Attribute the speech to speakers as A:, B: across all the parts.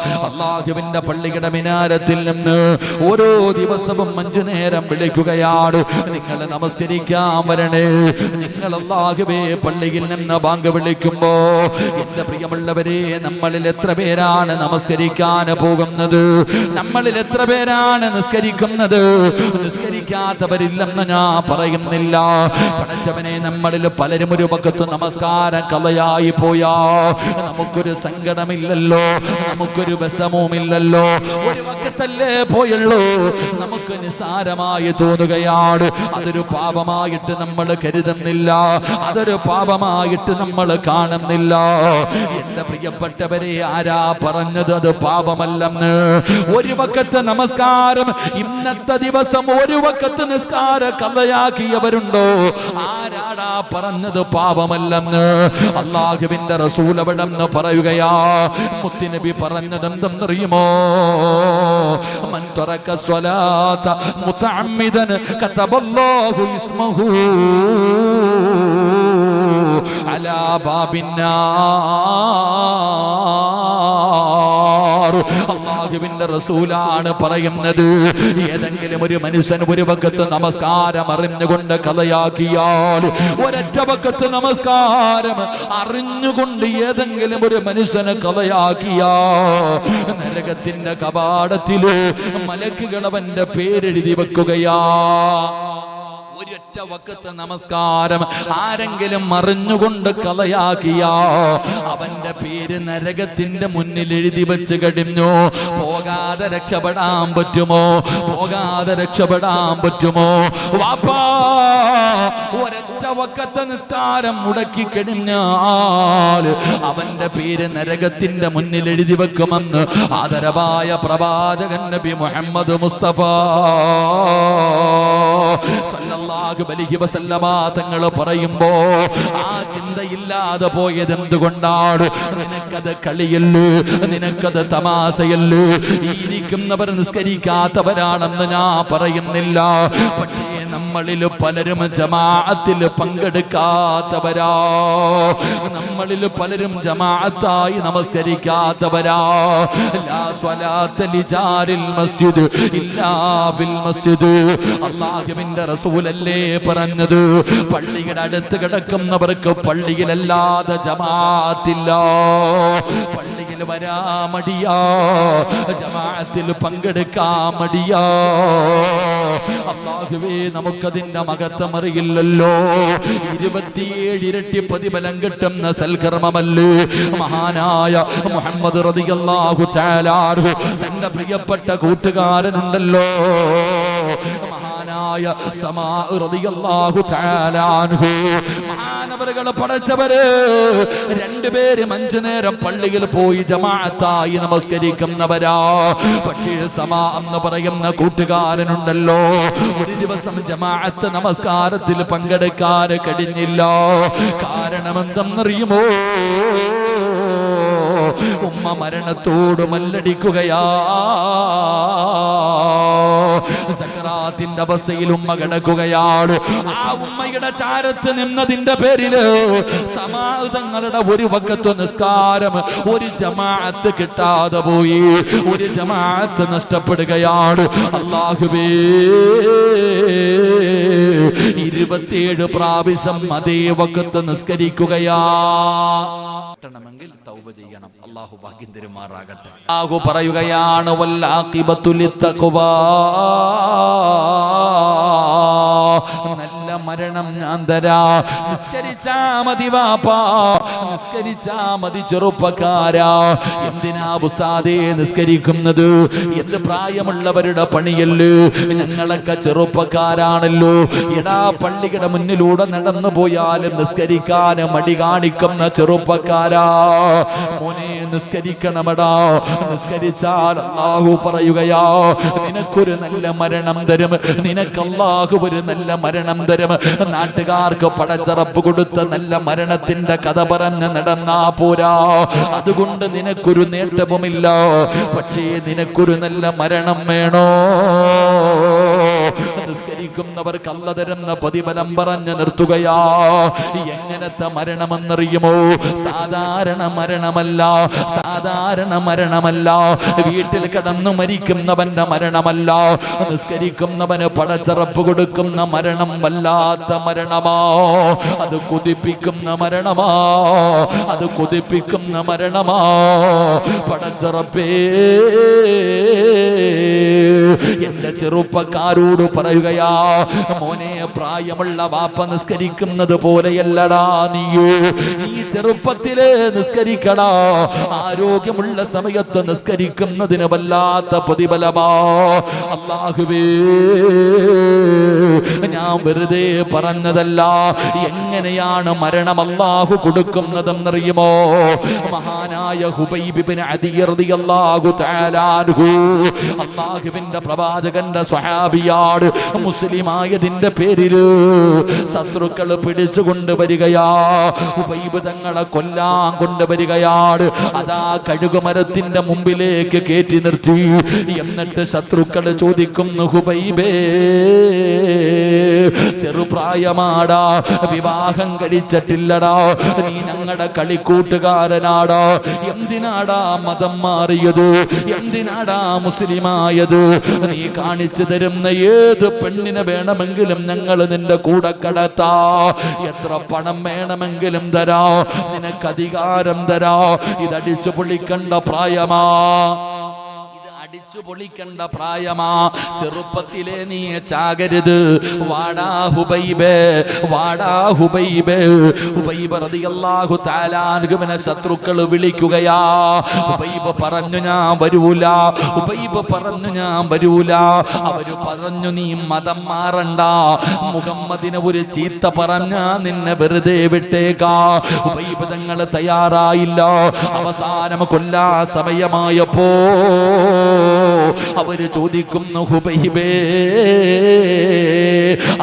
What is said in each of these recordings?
A: അള്ളാഹുവിന്റെ പള്ളിയുടെ മിനാരത്തിൽ നിന്ന് ഓരോ ദിവസവും അഞ്ചു നേരം വിളിക്കുകയാണ്. നിങ്ങൾ നമസ്കരിക്കാൻ വരണേ. നിങ്ങൾ അള്ളാഹുവേ പള്ളിയിൽ നിന്ന് ബാങ്ക് വിളിക്കുമ്പോ എന്റെ പ്രിയമുള്ളവരെ നമ്മളിൽ എത്ര പേരാണ് നമസ്കരിക്കാൻ പോകുന്നത്? നമ്മളിൽ എത്ര പേരാണ് നിസ്കരിക്കുന്നത്? നിസ്കരിക്കാത്തവരില്ലെന്ന് ഞാൻ പറയുന്നില്ല. പടച്ചവനെ നമ്മളിൽ പലരും ഒരു പക്കത്ത് നമസ്കാരം കലയായി പോയാ. നമുക്കൊരു സങ്കടമില്ലല്ലോ. നമുക്കൊരു വിഷമവുമില്ലല്ലോ. ഒരു വക്കത്തല്ലേ പോയുള്ളൂ. നമുക്ക് നിസാരമായി തോന്നുകയാണ്. അതൊരു പാപമായിട്ട് നമ്മൾ കരുതുന്നില്ല. അതൊരു പാപമായിട്ട് നമ്മൾ കാണുന്നില്ല. എന്റെ പ്രിയപ്പെട്ടവരെ ആരാ പറഞ്ഞത് അത് പാപമല്ലെന്ന്? ഒരു വക്കത്ത് നമസ്കാരം. ഇന്നത്തെ ദിവസം ഒരു വക്കത്ത് നിസ്കാര കഥയാക്കിയവരുണ്ടോ ആരാടാ പറഞ്ഞത് പാപമല്ലെന്ന്? അള്ളാഹുവിന്റെ റസൂൽ അവിടെന്ന് പറയുകയാ മുത്തിനബി പറഞ്ഞത് എന്തെന്നറിയുമോ കതബല്ലാഹു ഇസ്മഹു അലാ ബാബിന്നാർ അള്ളാഹുവിന്റെ റസൂലാണ് പറയുന്നത്. ഏതെങ്കിലും ഒരു മനുഷ്യൻ ഒരു പക്കത്ത് നമസ്കാരം അറിഞ്ഞുകൊണ്ട് കഥയാക്കിയാൽ ഒരൊറ്റ പക്കത്ത് നമസ്കാരം അറിഞ്ഞുകൊണ്ട് ഏതെങ്കിലും ഒരു മനുഷ്യന് കഥയാക്കിയാ. നരകത്തിന്റെ കപാടത്തിൽ മലക്കുകൾ അവന്റെ പേരെഴുതി വെക്കുകയാ. ഒരൊറ്റ വക്കത്ത് നമസ്കാരം ആരെങ്കിലും മറിഞ്ഞുകൊണ്ട് കളയാക്കിയാ അവന്റെ പേര് നരകത്തിന്റെ മുന്നിൽ എഴുതി വെച്ച് കഴിഞ്ഞു. പോകാതെ രക്ഷപ്പെടാൻ പറ്റുമോ? പോകാതെ രക്ഷപ്പെടാൻ പറ്റുമോ? വാപ്പാ ഒരൊറ്റ വക്കത്ത് നിസ്താരം മുടക്കി കഴിഞ്ഞാൽ അവന്റെ പേര് നരകത്തിന്റെ മുന്നിൽ എഴുതി വെക്കുമെന്ന് ആദരവായ പ്രവാചകൻ നബി മുഹമ്മദ് മുസ്തഫ സല്ലല്ലാഹു അലൈഹി വസല്ലമ തങ്ങൾ പറയുമ്പോ ആ ചിന്തയില്ലാതെ പോയത് എന്തുകൊണ്ടാണ്? നിനക്കത് കളിയല്ലേ? നിനക്കത് തമാശയല്ലേ? ഇരിക്കുന്നവർ നിസ്കരിക്കാത്തവരാണെന്ന് ഞാൻ പറയുന്നില്ല. പക്ഷേ നമ്മളിൽ പലരും ജമാഅത്തിൽ പങ്കെടുക്കാത്തവരാ. നമ്മളിൽ പലരും ജമാഅത്തായി നമസ്കരിക്കാത്തവരാ. മസ്ജിദ് മസ്ജിദ്. അല്ലാഹുവിന്റെ റസൂലല്ലേ പറഞ്ഞത്? പള്ളിയുടെ അടുത്ത് കിടക്കുന്നവർക്ക് പള്ളിയിലല്ലാതെ ജമാഅത്തില്ല. പള്ളിയിൽ വരാ മടിയാ. ജമാഅത്തിൽ പങ്കെടുക്കാൻ മടിയാ. അള്ളാഹുവേ നമുക്കതിന്റെ മകത്തമറിയില്ലല്ലോ ഇരുപത്തിയേഴ് ഇരട്ടി പ്രതിഫലം കിട്ടുന്ന സൽക്കർമ്മമല്ലേ? മഹാനായ മുഹമ്മദ് റളിയല്ലാഹു തആല അൻഹു തന്റെ പ്രിയപ്പെട്ട കൂട്ടുകാരനുണ്ടല്ലോ. മഹാനായ മഹാനവറുകളെ പടച്ചവര് രണ്ടുപേരും അഞ്ചു നേരം പള്ളിയിൽ പോയി ജമാഅത്തായി നമസ്കരിക്കുന്നവരാ. പക്ഷേ സമാ എന്ന് പറയുന്ന കൂട്ടുകാരനുണ്ടല്ലോ. ഒരു ദിവസം ജമാഅത്ത് നമസ്കാരത്തിൽ പങ്കെടുക്കാൻ കഴിഞ്ഞില്ല. കാരണം എന്തെന്നറിയുമോ ഉമ്മ മരണത്തോട് മല്ലടിക്കുകയാ. സക്കറാത്തിന്റെ അവസ്ഥയിൽ ഉമ്മ കിടക്കുകയാണ്. ആ ഉമ്മയുടെ ചാരത്ത് നിന്നതിന്റെ പേരിൽ സമാഹിതങ്ങളുടെ ഒരു വക്കത്ത് നിസ്കാരം ഒരു ജമാഅത്ത് കിട്ടാതെ പോയി. ഒരു ജമാഅത്ത് നഷ്ടപ്പെടുകയാണ്. അള്ളാഹുബേ ഇരുപത്തിയേഴ് പ്രാവശ്യം അതേ വക്കത്ത് നിസ്കരിക്കുകയാ. തൗബ ചെയ്യണം. അള്ളാഹു ഭാഗ്യം തരുമാറാകട്ടെ. അള്ളാഹു പറയുകയാണ് വല്ലാഖിബത്തു ലിത്തഖ്വാ. മരണം ഞാൻ തരാ നിസ്കരിച്ചാ മതി വാപ്പാ. നിസ്കരിച്ചാ മതി ചെറുപ്പക്കാരാ. എന്തിനാ ഉസ്താദേ നിസ്കരിക്കുന്നത്? എന്ത് പ്രായമുള്ളവരുടെ പണിയല്ലേ? ഞങ്ങളൊക്കെ ചെറുപ്പക്കാരാണല്ലോ. എടാ പള്ളിയുടെ മുന്നിലൂടെ നടന്നു പോയാലും നിസ്കരിക്കാൻ മടി കാണിക്കുന്ന ചെറുപ്പക്കാരാ. മോനെ നിസ്കരിക്കണമെടാ. നിസ്കരിച്ചാൽ അള്ളാഹു പറയുകയാ നിനക്കൊരു നല്ല മരണം തരും. നിനക്ക് അള്ളാഹു ഒരു നല്ല മരണം തരും. നാട്ടുകാർക്ക് പടച്ചറപ്പ് കൊടുത്ത നല്ല മരണത്തിന്റെ കഥ പറഞ്ഞ് നടന്നാ പോരാ. അതുകൊണ്ട് നിനക്കൊരു നേട്ടവുമില്ല. പക്ഷേ നിനക്കൊരു നല്ല മരണം വേണോ? നിസ്കരിക്കുന്നവർക്ക് തരുന്ന പ്രതിഫലം പറഞ്ഞു നിർത്തുകയാ. എങ്ങനത്തെ മരണമെന്നറിയുമോ? സാധാരണ മരണമല്ല സാധാരണ മരണമല്ല. വീട്ടിൽ കിടന്നു മരിക്കുന്നവന്റെ മരണമല്ല നിസ്കരിക്കുന്നവന് പടച്ചറപ്പ് കൊടുക്കുന്ന മരണം വല്ലാത്ത മരണമാ. അത് കുതിപ്പിക്കുന്ന മരണമാ അത് കുതിപ്പിക്കുന്ന മരണമാ. പടച്ചറപ്പേ എന്റെ ചെറുപ്പക്കാരോട് പറയുകയാ മോനെ പ്രായമുള്ള വാപ്പ നിസ്കരിക്കുന്നത് പോലെയല്ലടാ നീയോ. നീ ചെറുപ്പത്തിൽ നിസ്കരിക്കടാ. ആരോഗ്യമുള്ള സമയത്ത് നിസ്കരിക്കുന്നതിന് വല്ലാത്ത പ്രതിഫലമാ. അള്ളാഹുവേ ഞാൻ വെറുതെ പറഞ്ഞതല്ല. എങ്ങനെയാണ് മരണം അള്ളാഹു കൊടുക്കുന്നതെന്നറിയുമോ? മഹാനായ അള്ളാഹു അള്ളാഹുവിന്റെ പ്രവാചകന്റെ സ്വഹാബിയാട് മുസ്ലിമായതിന്റെ പേരിൽ ശത്രുക്കൾ പിടിച്ചു കൊണ്ടുവരികയാ ഉപൈബുധങ്ങളെ കൊല്ലാൻ കൊണ്ടുവരികയാണ് അതാ കഴുകുമരത്തിന്റെ മുമ്പിലേക്ക് കയറ്റി നിർത്തി. എന്നിട്ട് ശത്രുക്കൾ ചോദിക്കുന്നു ഹുബൈബേ ചെറുപ്രായമാടാ വിവാഹം കഴിച്ചിട്ടില്ലടാ നീ ഞങ്ങളുടെ കളിക്കൂട്ടുകാരനാടാ. എന്തിനാടാ മതം മാറിയത്? എന്തിനാടാ മുസ്ലിമായത്? നീ കാണിച്ചു തരുന്ന ഏത് പെണ്ണിനെ വേണമെങ്കിലും ഞങ്ങൾ നിന്റെ കൂടെ കടത്താ. എത്ര പണം വേണമെങ്കിലും തരാ. നിനക്ക് അധികാരം തരാ. ഇതടിച്ചു പൊളിക്കണ്ട പ്രായമാ. അടിച്ചു പൊളിക്കണ്ട പ്രായമാ. ചെറുപ്പത്തിലെ നീ ചാകരുത്. വാടാ ഹുബൈബേ വാടാ ഹുബൈബേ. ഹുബൈബ റളിയല്ലാഹു തആലാൻഹുവിനെ ശത്രുക്കൾ വിളിക്കുകയാ. ഹുബൈബ പറഞ്ഞു ഞാൻ വരൂല. ഹുബൈബ പറഞ്ഞു ഞാൻ വരൂല. അവർ പറഞ്ഞു നീ മതം മാറണ്ട. മുഹമ്മദിനെ ഒരു ചീത്ത പറഞ്ഞ നിന്നെ വെറുതെ വിട്ടേക്കാ. ഹുബൈബ തങ്ങൾ തയ്യാറായില്ല. അവസാനം കൊല്ലാ സമയമായപ്പോ അവർ ചോദിക്കുന്നു ഹുബൈബേ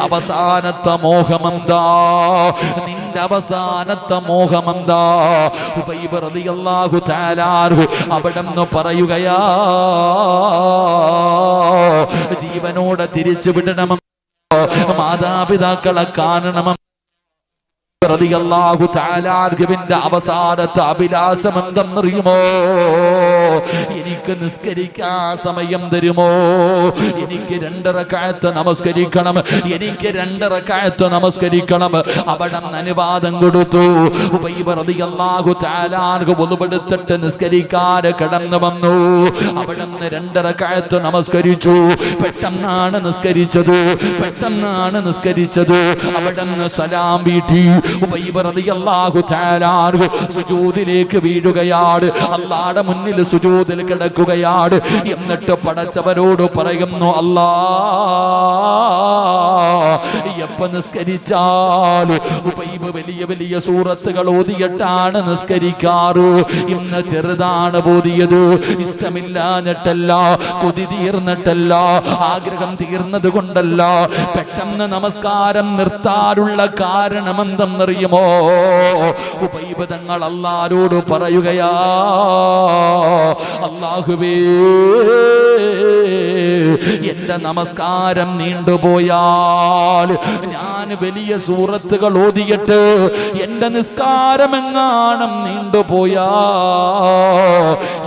A: അവസാനത്തെ മോഹമെന്താ? നിന്റെ അവസാനത്തെ മോഹമെന്താ? ഹുബൈബ് റളിയല്ലാഹു തആലാഹു അവിടെന്ന് പറയുകയാ ജീവനോടെ തിരിച്ചു വിടണമെന്ന് മാതാപിതാക്കളെ കാണണമെന്ന് അവസാനത്തെ അഭിലാഷം എന്തെന്നറിയുമോ എനിക്ക് നിസ്കരിക്കാൻ സമയം തരുമോ? എനിക്ക് രണ്ടര കാലത്ത് നമസ്കരിക്കണം. എനിക്ക് രണ്ടര കാലത്ത് നമസ്കരിക്കണം. അവിടെ അനുവാദം കൊടുത്തു. ഉബൈബ് റളിയല്ലാഹു ഒതുപെടുത്തിട്ട് നിസ്കരിക്കാൻ കടന്നു വന്നു. അവിടെ രണ്ടര കാലത്ത് നമസ്കരിച്ചു. പെട്ടെന്നാണ് നിസ്കരിച്ചത്. പെട്ടെന്നാണ് നിസ്കരിച്ചത്. അവിടെ സലാം വീട്ടി. സുജൂദിലേക്ക് വീഴുകയാണ്. അള്ളാടെ മുന്നിൽ സുജൂദിൽ കിടക്കുകയാണ്. എന്നിട്ട് പടച്ചവരോട് പറയുന്നു അല്ലാ എപ്പ നിസ്കരിച്ചാൽ വലിയ വലിയ സൂറത്തുകൾ ഓതിയിട്ടാണ് നിസ്കരിക്കാറ്. ഇന്ന് ചെറുതാണ് ഓതിയത്. ഇഷ്ടമില്ലാഞ്ഞിട്ടല്ല കൊതി തീർന്നിട്ടല്ല ആഗ്രഹം തീർന്നത് കൊണ്ടല്ല പെട്ടെന്ന് നമസ്കാരം നിർത്താറുള്ള കാരണം എന്തെന്നറിയുമോ ഉപൈബ് തങ്ങൾ അല്ലാരോട് പറയുകയാ അല്ലാഹുവേ എന്റെ നമസ്കാരം നീണ്ടുപോയാൽ ഞാൻ വലിയ സൂറത്തുകൾ ഓതിയിട്ട് എന്റെ നിസ്കാരം എങ്ങാണം നീണ്ടുപോയാ?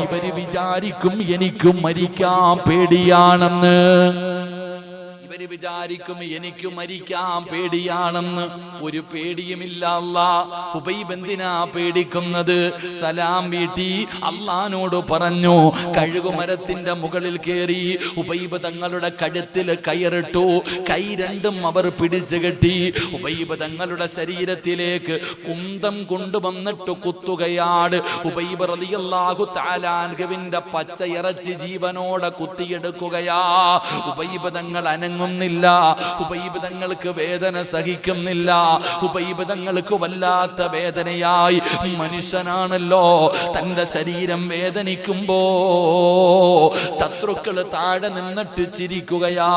A: ഇവർ വിചാരിക്കും എനിക്കും മരിക്കാൻ പേടിയാണെന്ന്. വിചാരിക്കും എനിക്ക് മരിക്കാൻ പേടിയാണെന്ന്? ഒരു പേടിയുമില്ല അല്ലാ. ഉബൈബ് എന്തിനാ പേടിക്കുന്നത്? സലാം വീട്ടി അള്ളഹാനോട് പറഞ്ഞു കഴുകുമരത്തിന്റെ മുകളിൽ കയറി ഉബൈബ് തങ്ങളുടെ കഴുത്തിൽ കയറിട്ടു. കൈ രണ്ടും അവർ പിടിച്ചു കെട്ടി. ഉബൈബ് തങ്ങളുടെ ശരീരത്തിലേക്ക് കുന്തം കൊണ്ടുവന്നിട്ട് കുത്തുകയാണ് ഉബൈബ് റളിയല്ലാഹു താലാൻഹുവിന്റെ പച്ച ഇറച്ചി ജീവനോടെ കുത്തിയെടുക്കുകയാ. ഉബൈബ് തങ്ങൾ അനങ്ങുന്നില്ല ഉബൈബ് തങ്ങൾക്ക് വേദന സഹിക്കുന്നില്ല. ഉബൈബ് തങ്ങൾക്ക് വല്ലാത്ത വേദനയായി മനുഷ്യനാണല്ലോ. തന്റെ ശരീരം വേദനിക്കുമ്പോ ശത്രുക്കൾ താഴെ നിന്നിട്ട് ചിരിക്കുകയാ.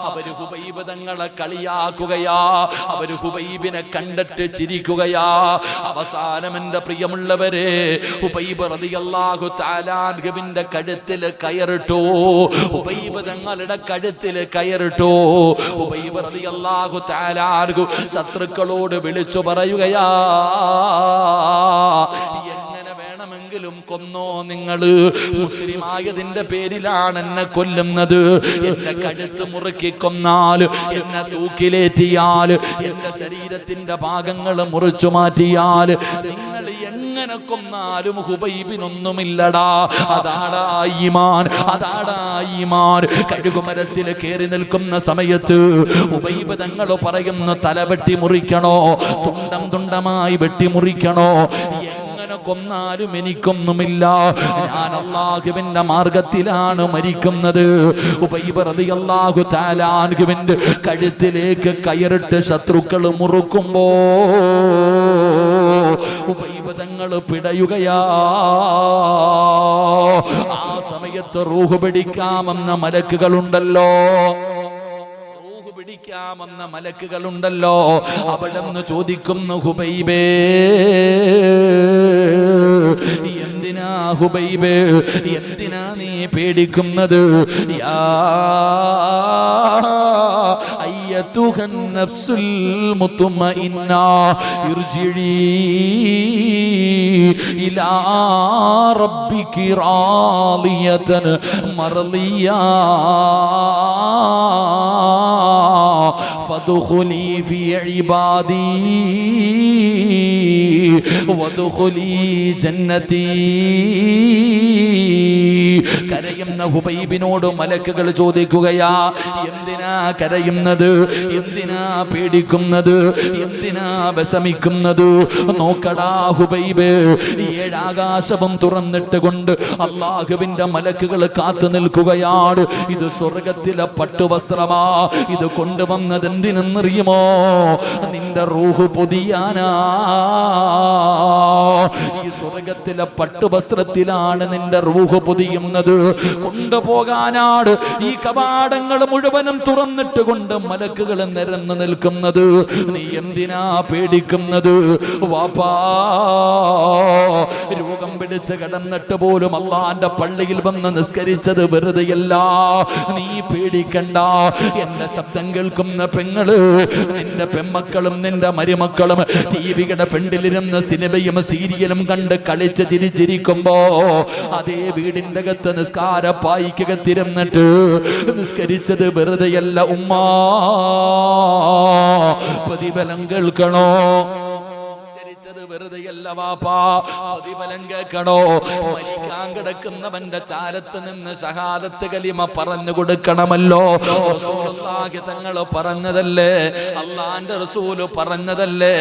A: അവർ ഹുബൈബ് തങ്ങളെ കളിയാക്കുകയാ. അവർ ഹുബൈബിനെ കണ്ടിട്ട് ചിരിക്കുകയാ. അവസാനം എന്റെ പ്രിയമുള്ളവരെ ഹുബൈബ് തആലാൻഹുവിന്റെ കഴുത്തിൽ കയറിട്ടു. ഹുബൈബ് തങ്ങളുടെ കഴുത്തിൽ കയറിട്ടു. അൻഹു ശത്രുക്കളോട് വിളിച്ചു പറയുകയാ െങ്കിലും കൊന്നോ നിങ്ങൾ? മുസ്ലിമായതിന്റെ പേരിലാണ് എന്നെ കൊല്ലുന്നത്. എന്റെ കഴുത്ത് മുറുക്കി കൊന്നാൽ എന്നെ തൂക്കിലേറ്റിയാൽ എന്റെ ശരീരത്തിന്റെ ഭാഗങ്ങൾ മുറിച്ചു മാറ്റിയാൽ നിങ്ങൾ എങ്ങനെ നാലും ഹുബൈബിനൊന്നുമില്ലടാ. അതാടാ ഈമാൻ അതാടാ ഈമാൻ. കഴുകുമരത്തിൽ കയറി നിൽക്കുന്ന സമയത്ത് ഹുബൈബ് തങ്ങൾ പറയുന്നു തല മുറിക്കണോ തുണ്ടം തുണ്ടമായി വെട്ടി മുറിക്കണോ കൊന്നാലും എനിക്കൊന്നുമില്ല. ഞാൻ അള്ളാഹുവിന്റെ മാർഗത്തിലാണ് മരിക്കുന്നത്. അള്ളാഹു താലാഹുവിന്റെ കഴുത്തിലേക്ക് കയറിട്ട് ശത്രുക്കൾ മുറുക്കുമ്പോ ഉബൈബ് പിടയുകയാ. ആ സമയത്ത് റൂഹ് പിടിക്കാമെന്ന മലക്കുകളുണ്ടല്ലോ. പിടിക്കാമെന്ന മലക്കുകളുണ്ടല്ലോ. അവിടെ നിന്ന് ചോദിക്കുന്നു ഹുബൈബേ എന്തിനാ ഹുബൈബേ എന്തിനാ നീ പേടിക്കുന്നത്? യാ أيتها النفس المطمئنة. ارجعي إلى ربك راضية مرضية. فادخلي في عبادي وادخلي جنتي കരയുന്ന ഹുബൈബിനോട് മലക്കുകൾ ചോദിക്കുകയാ എന്തിനാ കരയുന്നത് എന്തിനാ പേടിക്കുന്നത് എന്തിനാ വിഷമിക്കുന്നത് നോക്കടാ ഹുബൈബ് ഏഴാകാശവും തുറന്നിട്ട് കൊണ്ട് അള്ളാഹുവിന്റെ മലക്കുകൾ കാത്തു നിൽക്കുകയാണ്. ഇത് സ്വർഗത്തിലെ പട്ടുവസ്ത്രമാ. ഇത് കൊണ്ടുവന്നത് എന്തിനെന്നറിയുമോ നിന്റെ റൂഹ് പൊതിയാനാ. ഈ സ്വർഗത്തിലെ പട്ടുവസ്ത്രത്തിലാണ് നിന്റെ റൂഹ് പൊതിയുന്നത്. കൊണ്ടുപോകാനാണ് ഈ കവാടങ്ങൾ മുഴുവനും തുറന്നിട്ട് കൊണ്ട് മലക്കുകൾ നിരന്നു നിൽക്കുന്നത്. നീ എന്തിനാ പേടിക്കുന്നത്? വാപ്പാ രോഗം പിടിച്ച് കിടന്നിട്ട് പോലും അള്ളാന്റെ പള്ളിയിൽ വന്ന് നിസ്കരിച്ചത് വെറുതെയല്ല. നീ പേടിക്കണ്ട. എന്റെ ശബ്ദം കേൾക്കുന്ന പെങ്ങൾ നിന്റെ പെമ്മക്കളും നിന്റെ മരുമക്കളും ടി വിയുടെ ഫ്രണ്ടിലിരുന്ന് സിനിമയും സീരിയലും കണ്ട് കളിച്ച് ചിരിച്ചിരിക്കുമ്പോ അതേ വീടിന്റെ അകത്ത് നിസ്കാര പായിക്കകത്തിരുന്നിട്ട് നിസ്കരിച്ചത് വെറുതെയല്ല. ഉമ്മാ പ്രതിഫലം കേൾക്കണോ? വെറുതെയല്ല വാപ്പാ പ്രതിഫലം കേൾക്കണോ മരിക്കാൻ കിടക്കുന്നവന്റെ ചാരത്ത് നിന്ന് ഷഹാദത്ത് കലിമ പറഞ്ഞു കൊടുക്കണമല്ലോ. തങ്ങൾ പറഞ്ഞതല്ലേ? അള്ളാന്റെ റസൂൽ പറഞ്ഞതല്ലേ?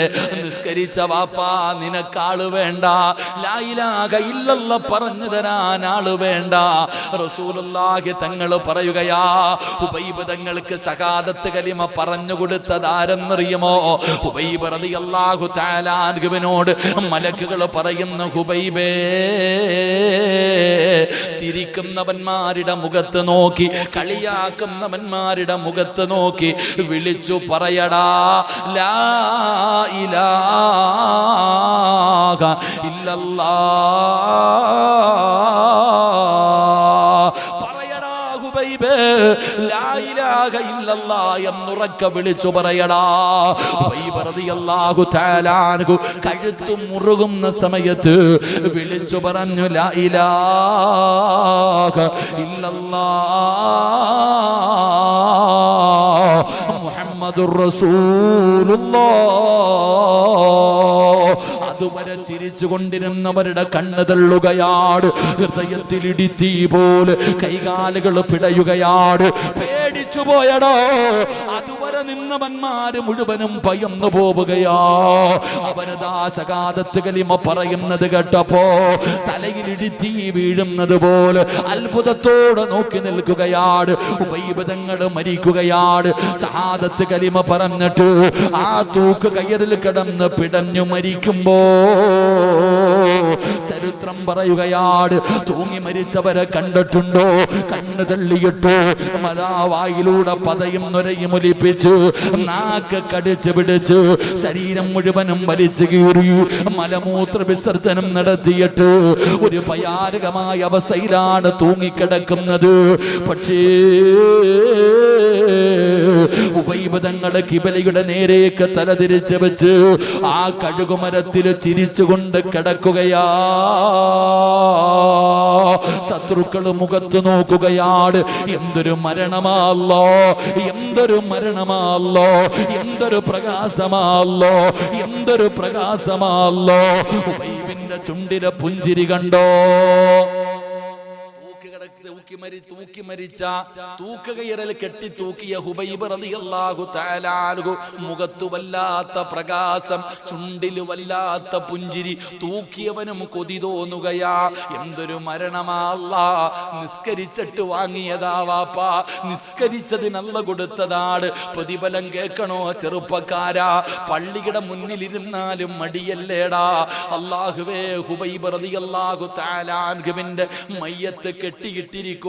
A: നിസ്കരിച്ച വാപ്പാ നിനക്കാൾ വേണ്ട. ലായിലാക ഇല്ലല്ല പറഞ്ഞു തരാൻ ആൾ വേണ്ട. റസൂലുള്ളാഹി തങ്ങൾ പറയുകയാ ഉബൈബ് തങ്ങൾക്ക് ഷഹാദത്ത് കലിമ പറഞ്ഞു കൊടുത്തത് ആരെന്നറിയുമോ ഉബൈബ് റളിയല്ലാഹു തആല അൻഹുവിനോട് മലക്കുകൾ പറയുന്ന ഹുബൈബേ ചിരിക്കുന്നവന്മാരുടെ മുഖത്ത് നോക്കി കളിയാക്കുന്നവന്മാരുടെ മുഖത്ത് നോക്കി വിളിച്ചു പറയടാ ലാ ഇലാഹ ഇല്ലല്ലാ. ഇലാഹ ഇല്ലല്ലാ എന്നുറക്ക വിളിച്ചു പറയടാ. കഴുത്തു മുറുകുന്ന സമയത്ത് വിളിച്ചു പറഞ്ഞു ലാ ഇലാഹ ഇല്ലല്ലാ മുഹമ്മദുർ റസൂലുള്ളാഹ്. അതുവരെ ചിരിച്ചു കൊണ്ടിരുന്നവരുടെ കണ്ണ് തള്ളുകയാണ് ഹൃദയത്തിൽ ഇടിത്തീ പോലെ കൈകാലുകൾ പിടയുകയാണ് പേടിച്ചു പോയടോ അതുവരെ നിന്നവന്മാര് മുഴുവനും ഭയന്നു പോവുകയോ. അവനതാ ദാശകാതത്ത് കലിമ പറയുന്നത് കേട്ടപ്പോ തലയിൽ ഇടിത്തി വീഴുന്നത് പോലെ അത്ഭുതത്തോടെ നോക്കി നിൽക്കുകയാണ് ഉപൈബതങ്ങൾ മരിക്കുകയാണ് സഹാദത്ത് കലിമ പറഞ്ഞിട്ട് ആ തൂക്ക് കയറിൽ കിടന്ന് പിടഞ്ഞു മരിക്കുമ്പോ ചരിത്രം പറയുകയാണ് തൂങ്ങി മരിച്ചവരെ കണ്ടിട്ടുണ്ടോ? കണ്ണ് തള്ളിയിട്ടു മലാവായിലൂടെ പതയും നുരയും ഒലിപ്പിച്ച് നാക്ക് കടിച്ചു പിടിച്ച് ശരീരം മുഴുവനും വലിച്ചു കീറി മലമൂത്ര വിസർജനം നടത്തിയിട്ട്. ഒരു ഭയാനകമായ അവസ്ഥയിലാണ് തൂങ്ങിക്കിടക്കുന്നത്. പക്ഷേ ഉപൈബതങ്ങളെ കിബലിയുടെ നേരേക്ക് തലതിരിച്ച് വെച്ച് ആ കഴുകുമരത്തിൽ ചിരിച്ചുകൊണ്ട് കിടക്കുകയാ. ശത്രുക്കൾ മുഖത്ത് നോക്കുകയാണ്. എന്തൊരു മരണമാല്ലോ എന്തൊരു മരണമാല്ലോ എന്തൊരു പ്രകാശമാല്ലോ എന്തൊരു പ്രകാശമാല്ലോ ചുണ്ടിലെ പുഞ്ചിരി കണ്ടോ? തൂക്കി മരി തൂക്കി മരിച്ച തൂക്കുകയറൽ കെട്ടി തൂക്കിയ ഹുബൈബ് റളിയല്ലാഹു തആലാഹു മുഖത്തു വല്ലാത്ത പ്രകാശം ചുണ്ടിൽ വല്ലാത്ത പുഞ്ചിരി തൂക്കിയവനും കൊതി തോന്നുകയാ. എന്തൊരു മരണമാല്ല നിസ്കരിച്ചിട്ട് വാങ്ങിയതാ വാപ്പ. നിസ്കരിച്ചതിനല്ല കൊടുത്തതാണ്. പ്രതിഫലം കേൾക്കണോ ചെറുപ്പക്കാരാ. പള്ളിയുടെ മുന്നിലിരുന്നാലും മടിയല്ലേടാ. അള്ളാഹുവേ ഹുബൈബ് റളിയല്ലാഹു തആല മയ്യത്ത് മയ്യത്ത്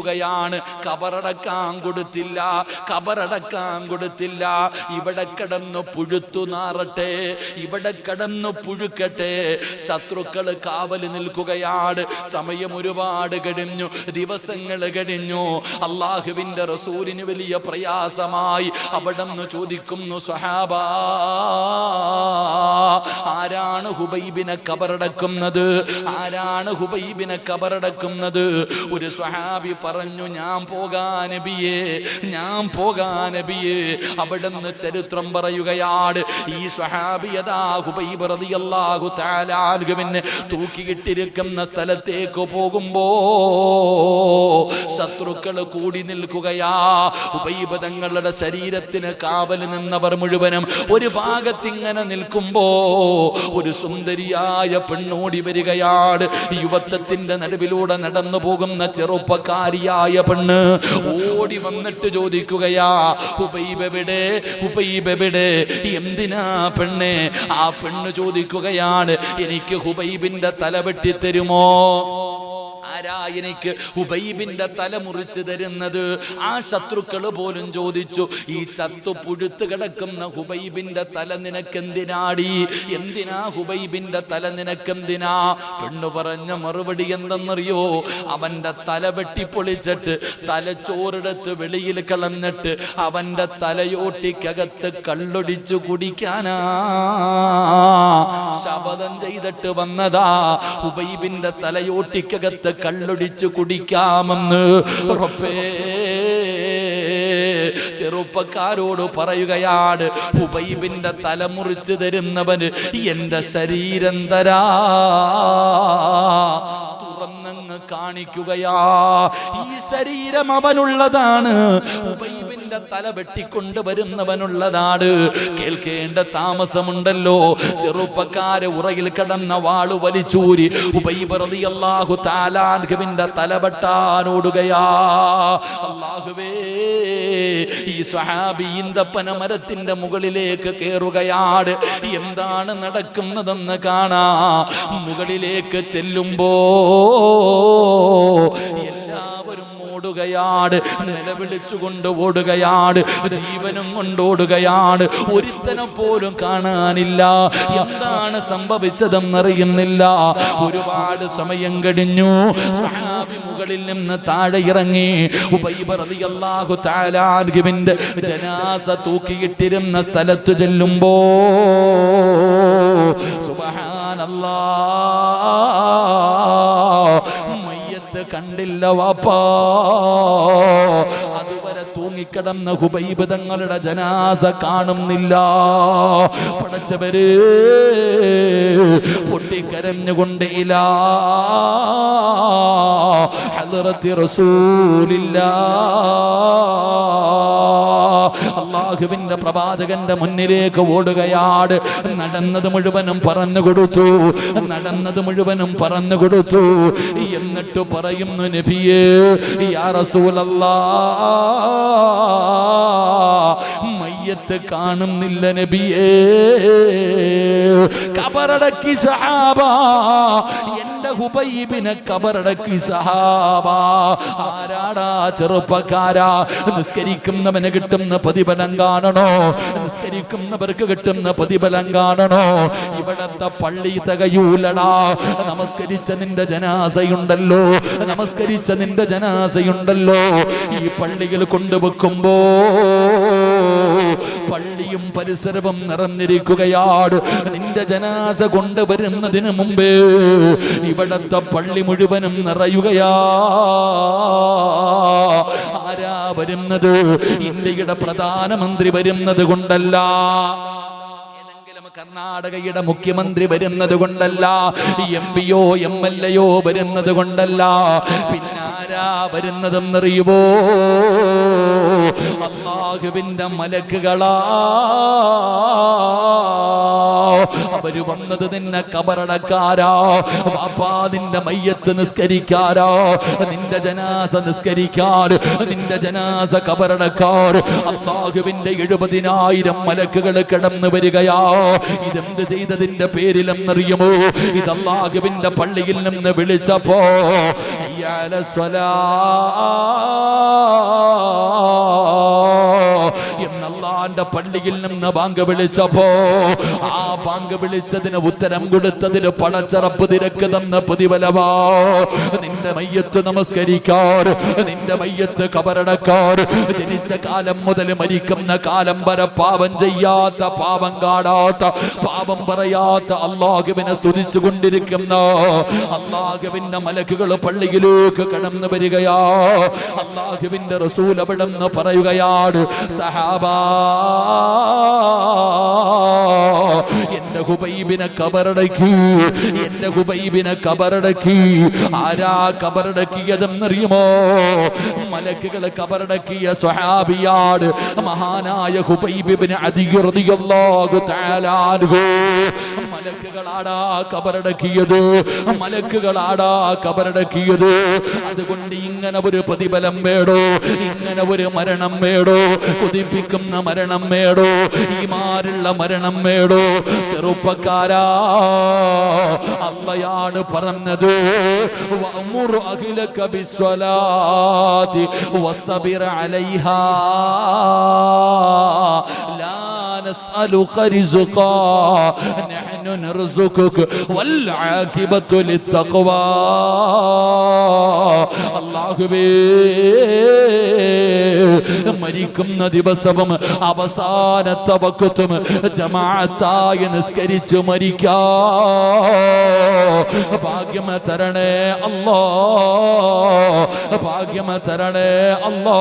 A: കെട്ടിയിട്ടിരിക്കുകയാണ് കബറടക്കാൻ കൊടുത്തില്ല കബറടക്കാൻ കൊടുത്തില്ല. ഇവിടെ കിടന്നു പുഴുത്തു നാറട്ടെ ഇവിടെ കിടന്നു പുഴുക്കട്ടെ. ശത്രുക്കൾ കാവൽ നിൽക്കുകയാണ്. സമയം ഒരുപാട് കഴിഞ്ഞു ദിവസങ്ങൾ കഴിഞ്ഞു. അള്ളാഹുവിന്റെ റസൂലിന് വലിയ പ്രയാസമായി. അവിടെ നിന്ന് ചോദിക്കുന്നു സഹാബ ആരാണ് ഹുബൈബിനെ കബറടക്കുന്നത്? ആരാണ് ഹുബൈബിനെ കബറടക്കുന്നത്? ഒരു സ്വഹാബി പറഞ്ഞു ഞാൻ പോകാൻ നബിയേ ഞാൻ പോകാൻ നബിയേ. അവിടുന്ന് ചരിത്രം പറയുകയാണ് ഈ സ്വഹാബിയതാ ഹുബൈബ് റളിയല്ലാഹു തആല അൻഹുവിനെ തൂക്കിയിട്ടിരിക്കുന്ന സ്ഥലത്തേക്ക് പോകുമ്പോ ശത്രുക്കൾ കൂടി നിൽക്കുകയാ. ഹുബൈബ് തങ്ങളുടെ ശരീരത്തിന് കാവൽ നിന്നവർ മുഴുവനും ഒരു ഭാഗത്തിങ്ങനെ നിൽക്കുമ്പോ ഒരു സുന്ദരിയായ പെണ്ണോടി വരികയാണ് യുവത്വത്തിന്റെ നടുവിലൂടെ നടന്നു പോകുന്ന ചെറുപ്പക്കാരിയായ പെണ്ണ്. ഓടി വന്നിട്ട് ചോദിക്കുകയാ ഹുബൈബെവിടെ ഹുബൈബെവിടെ എന്തിനാ പെണ്ണെ? ആ പെണ്ണ് ചോദിക്കുകയാണ് എനിക്ക് ഹുബൈബിന്റെ തല വെട്ടി തരുമോ ആരാ ഉബൈബിന്റെ തല മുറിച്ചു തരുന്നത്? ആ ശത്രുക്കൾ പോലും ചോദിച്ചു ഈ ചത്തു പുഴുത്ത് കിടക്കുന്ന ഹുബൈബിന്റെ തല നിനക്കെന്തിനാടി? എന്തിനാ ഹുബൈബിന്റെ തല നിനക്കെന്തിനാ? പെണ്ണു പറഞ്ഞ മറുപടി എന്തെന്നറിയോ? അവന്റെ തല വെട്ടിപ്പൊളിച്ചിട്ട് തലച്ചോറെടുത്ത് വെളിയിൽ കളഞ്ഞിട്ട് അവന്റെ തലയോട്ടിക്കകത്ത് കള്ളൊടിച്ചു കുടിക്കാനാ. ശപഥം ചെയ്തിട്ട് വന്നതാ ഹുബൈബിന്റെ തലയോട്ടിക്കകത്ത് കള്ളൊടിച്ചു കുടിക്കാമെന്ന്. ചെറുപ്പക്കാരോട് പറയുകയാണ് ഹുബൈബിന്റെ തല മുറിച്ചു തരുന്നവന് എന്റെ ശരീരം തരാ. തുറന്നങ്ങ് കാണിക്കുകയാ ഈ ശരീരം അവനുള്ളതാണ്. ഉബൈബിന്റെ തല വെട്ടിക്കൊണ്ട് വരുന്നവനുള്ളതാണ് കേൾക്കേണ്ട താമസമുണ്ടല്ലോ. ചെറുപ്പക്കാരെ ഉറയിൽ കിടന്ന വാൾ വലിച്ചൂരി. ഉബൈബ് റളിയല്ലാഹു താലാൻഖുവിന്റെ തല വെട്ടാനോടുകയാ. അല്ലാഹുവേ ഈ സഹാബി ഈന്തപ്പന മരത്തിന്റെ മുകളിലേക്ക് കയറുകയാണ് എന്താണ് നടക്കുന്നതെന്ന് കാണാ. മുകളിലേക്ക് ചെല്ലുമ്പോ എല്ലാവരും ഓടുകയാണ് നിലവിളിച്ചുകൊണ്ട് ഓടുകയാണ് ജീവനും കൊണ്ട് ഓടുകയാണ് ഒരുത്തനെ പോലും കാണാനില്ല. എന്താണ് സംഭവിച്ചതെന്നറിയുന്നില്ല. ഒരുപാട് സമയം കഴിഞ്ഞു. സഹാബി മുകളിൽ നിന്ന് താഴെ ഇറങ്ങി. ഉബൈബ് റളിയല്ലാഹു തആല അൻഹുവിന്റെ ജനാസ തൂക്കിയിട്ടിരുന്ന സ്ഥലത്ത് ചെല്ലുമ്പോ സുബ്ഹാനല്ലാഹ് മയ്യത്ത് കണ്ടില്ല വാപ്പാ അതുവരെ തൂങ്ങിക്കിടന്ന ഹുബൈബ് തങ്ങളുടെ ജനാസ കാണുന്നില്ല. പടച്ചവര് പൊട്ടിക്കരഞ്ഞുകൊണ്ട് ഇലാ ഹദ്റത്തി റസൂലില്ലാ. അള്ളാഹുവിന്റെ പ്രവാചകന്റെ മുന്നിലേക്ക് ഓടുകയാണ് നടന്നത് മുഴുവനും പറഞ്ഞു കൊടുത്തു. നടന്നത് മുഴുവനും പറഞ്ഞു കൊടുത്തു. എന്നിട്ട് പറയുന്നു നബിയേ യാ മയ്യത്ത് കാണുന്നില്ല നബിയേ. കബറടക്കി സഹാബ എന്റെ ഹുബൈബിനെ കബറടക്കി സഹാബ ആരാടാ ചെറുപ്പക്കാരാ? നിസ്കരിക്കുന്നവന് കിട്ടുന്ന പ്രതിഫലം കാണണോ? നിസ്കരിക്കുന്നവർക്ക് കിട്ടുന്ന പ്രതിഫലം കാണണോ? ഇവിടത്തെ പള്ളി തകയൂലടാ. നമസ്കരിച്ച നിന്റെ ജനാസയുണ്ടല്ലോ. നമസ്കരിച്ച നിന്റെ ജനാസയുണ്ടല്ലോ. ഈ പള്ളിയിൽ കൊണ്ടുവെക്കുമ്പോ പള്ളിയും പരിസരവും നിറഞ്ഞിരിക്കുകയാണ്. നിന്റെ ജനാസ കൊണ്ടുവരുന്നതിന് മുമ്പേ ഇവിടത്തെ പള്ളി മുഴുവനും നിറയുകയാ. ആരാ വരുന്നത്? ഇന്ത്യയുടെ പ്രധാനമന്ത്രി വരുന്നത് കൊണ്ടല്ല. കർണാടകയുടെ മുഖ്യമന്ത്രി വരുന്നത് കൊണ്ടല്ല. എം പിയോ എം എൽ എയോ വരുന്നത് കൊണ്ടല്ല. പിന്നാരാ വരുന്നതെന്നറിയുമോ അള്ളാഹുവിന്റെ മലക്കുകളാ. അവർ വന്നത് നിന്നെ കബറടക്കാരാ. പാപ്പാ നിന്റെ മയ്യത്ത് നിസ്കരിക്കാരാ. നിന്റെ ജനാസ നിസ്കരിക്കാൻ നിന്റെ ജനാസ കബറടക്കാർ അള്ളാഹുവിന്റെ എഴുപതിനായിരം മലക്കുകൾ കിടന്നു വരികയാ. ഇതെന്ത് ചെയ്തതിന്റെ പേരിലെന്നറിയുമോ? ഇത് അള്ളാഹുവിന്റെ പള്ളിയിൽ നിന്ന് വിളിച്ചപ്പോ സ്വലാ എന്നല്ലാന്റെ പള്ളിയിൽ നിന്ന് ബാങ്ക് വിളിച്ചപ്പോ ആ ബാങ്ക് വിളിച്ചതിന് ഉത്തരം കൊടുത്തതിന് പണച്ചറപ്പ് തിരക്ക് തന്ന പ്രതിഫലമാ. നിന്റെ മയ്യത്ത് നമസ്കരിക്കാർ നിന്റെ മയ്യത്ത് കബറടക്കാർ ജനിച്ച കാലം മുതൽ മരിക്കുന്ന കാലം വരെ പാപം ചെയ്യാത്ത പാപം കാണാത്ത പാപം പറയാത്ത അള്ളാഹുവിനെ സ്തുതിച്ചു കൊണ്ടിരിക്കുന്ന അള്ളാഹുവിന്റെ മലക്കുകൾ പള്ളിയിലേക്ക് കടന്നു വരികയാ. അള്ളാഹുവിന്റെ റസൂൽ അവിടെ നിന്ന് പറയുകയാണ് സഹാബാ എന്റെ ഹുബൈബിനെ കബറടക്കി എന്റെ ഹുബൈബിനെ കബറടക്കി. ആരാ കബറടക്കിയതെന്നറിയുമോ? മലക്കുകളെ കബറടക്കിയ സ്വഹാബിയാട് മഹാനായ ഹുബൈബിന് അധികൃതിയല്ലാഹു താലാൻഹു മലക്കുകളാടാ കബറടക്കിയത്. മലക്കുകളാടാ കബറടക്കിയത്. അതുകൊണ്ട് ഇങ്ങനെ ഒരു പ്രതിഫലം വേടോ ഇങ്ങനെ ഒരു മരണം വേടോ കൊതിപ്പിക്കുന്ന മരണം വേടോ ഈ മാറുള്ള മരണം വേടോ ചെറുപ്പക്കാരാ അമ്മയാണ് പറഞ്ഞത്. വഅ്മുർ അഹ്ലക ബിസ്വലാത്തി വസ്തബിർ അലൈഹാ. ലാ نسألك رزقا نحن نرزقك والعاقبة للتقوى അള്ളാഹുവേ മരിക്കുന്ന ദിവസവും അവസാനത്തെ വക്കത്തും ജമാഅത്തായി നിസ്കരിച്ച് മരിക്കാ ഭാഗ്യം തരണേ അല്ലോ ഭാഗ്യം തരണേ അല്ലോ